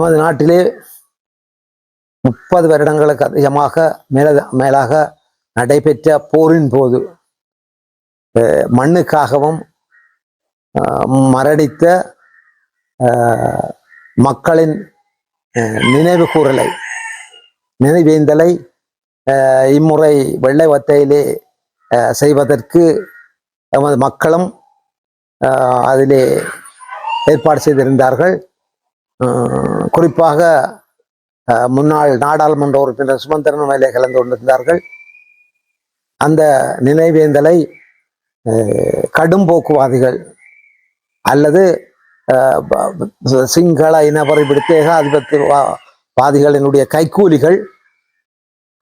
நமது நாட்டிலே முப்பது வருடங்களுக்கு அதிகமாக மேல மேலாக நடைபெற்ற போரின் போது மண்ணுக்காகவும் அஹ், மரடித்த மக்களின் நினைவு கூறலை நினைவேந்தலை அஹ், இம்முறை வெள்ளை வத்தையிலே செய்வதற்கு நமது மக்களும் அதிலே ஏற்பாடு செய்திருந்தார்கள். குறிப்பாக முன்னாள் நாடாளுமன்ற உறுப்பினர் சுமந்திரன் வேலை கலந்து கொண்டிருந்தார்கள். அந்த நினைவேந்தலை கடும் போக்குவாதிகள் அல்லது சிங்கள இனவரை பிடித்த ஏகாதிபத்தியவாதிகளினுடைய கைக்கூலிகள்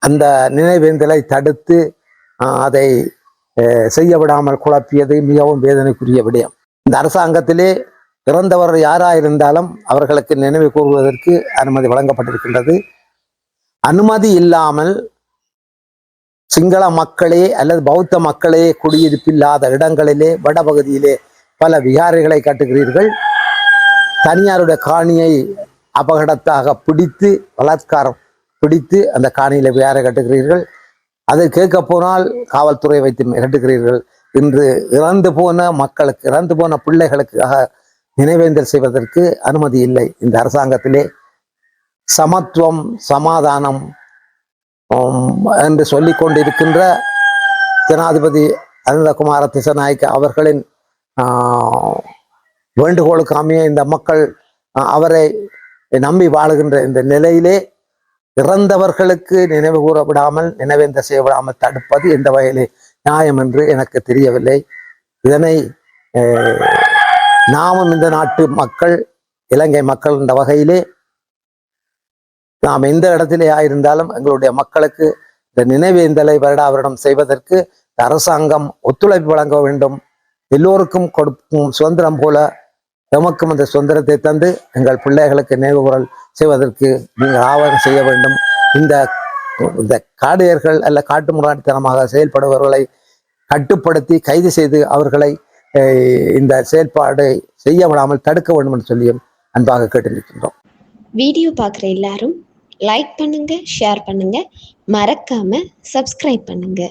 அந்த நினைவேந்தலை தடுத்து அஹ், அதை செய்ய விடாமல் குழப்பியது மிகவும் வேதனைக்குரிய விடயம். இந்த அரசாங்கத்திலே இறந்தவர் யாராயிருந்தாலும் அவர்களுக்கு நினைவு கூறுவதற்கு அனுமதி வழங்கப்பட்டிருக்கின்றது. அனுமதி இல்லாமல் சிங்கள மக்களே அல்லது பௌத்த மக்களே குடியிருப்பில்லாத இடங்களிலே வடபகுதியிலே பல விகாரைகளை கட்டுகிறீர்கள். தனியாருடைய காணியை அபகடத்தாக பிடித்து பலாத்காரம் பிடித்து அந்த காணியில விகாரை கட்டுகிறீர்கள். அதை கேட்க போனால் காவல்துறை வைத்து மிரட்டுகிறீர்கள். இன்று இறந்து போன மக்களுக்கு இறந்து போன பிள்ளைகளுக்காக நினைவேந்தல் செய்வதற்கு அனுமதி இல்லை. இந்த அரசாங்கத்திலே சமத்துவம் சமாதானம் உம், என்று சொல்லிக் கொண்டிருக்கின்ற ஜனாதிபதி அனந்தகுமார திசநாயக்க அவர்களின் ஆஹ், வேண்டுகோளுக்கு அமைய இந்த மக்கள் அவரை நம்பி வாழுகின்ற இந்த நிலையிலே இறந்தவர்களுக்கு நினைவு கூற விடாமல் நினைவேந்த செய்ய விடாமல் தடுப்பது எந்த வகையிலே நியாயம் என்று எனக்கு தெரியவில்லை. இதனை அஹ், நாமும் இந்த நாட்டு மக்கள் இலங்கை மக்கள் என்ற வகையிலே நாம் எந்த இடத்திலே ஆயிருந்தாலும் எங்களுடைய மக்களுக்கு இந்த நினைவேந்தலை வருடாவரணம் செய்வதற்கு அரசாங்கம் ஒத்துழைப்பு வழங்க வேண்டும். எல்லோருக்கும் கொடுக்கும் சுதந்திரம் போல எமக்கும் அந்த சுதந்திரத்தை தந்து எங்கள் பிள்ளைகளுக்கு நினைவுகூரல் செய்வதற்கு நீங்கள் ஆவணம் செய்ய வேண்டும். இந்த இந்த காடையர்கள் அல்ல காட்டு முராட்டித்தனமாக செயல்படுபவர்களை கட்டுப்படுத்தி கைது செய்து அவர்களை இந்த செயல்பாடு செய்ய விடாமல் தடுக்க வேண்டும் என்று சொல்லியும் அன்பாக கேட்டு நிற்கின்றோம் வீடியோ பார்க்குற எல்லாரும் லைக் பண்ணுங்க ஷேர் பண்ணுங்க. மறக்காம சப்ஸ்கிரைப் பண்ணுங்க.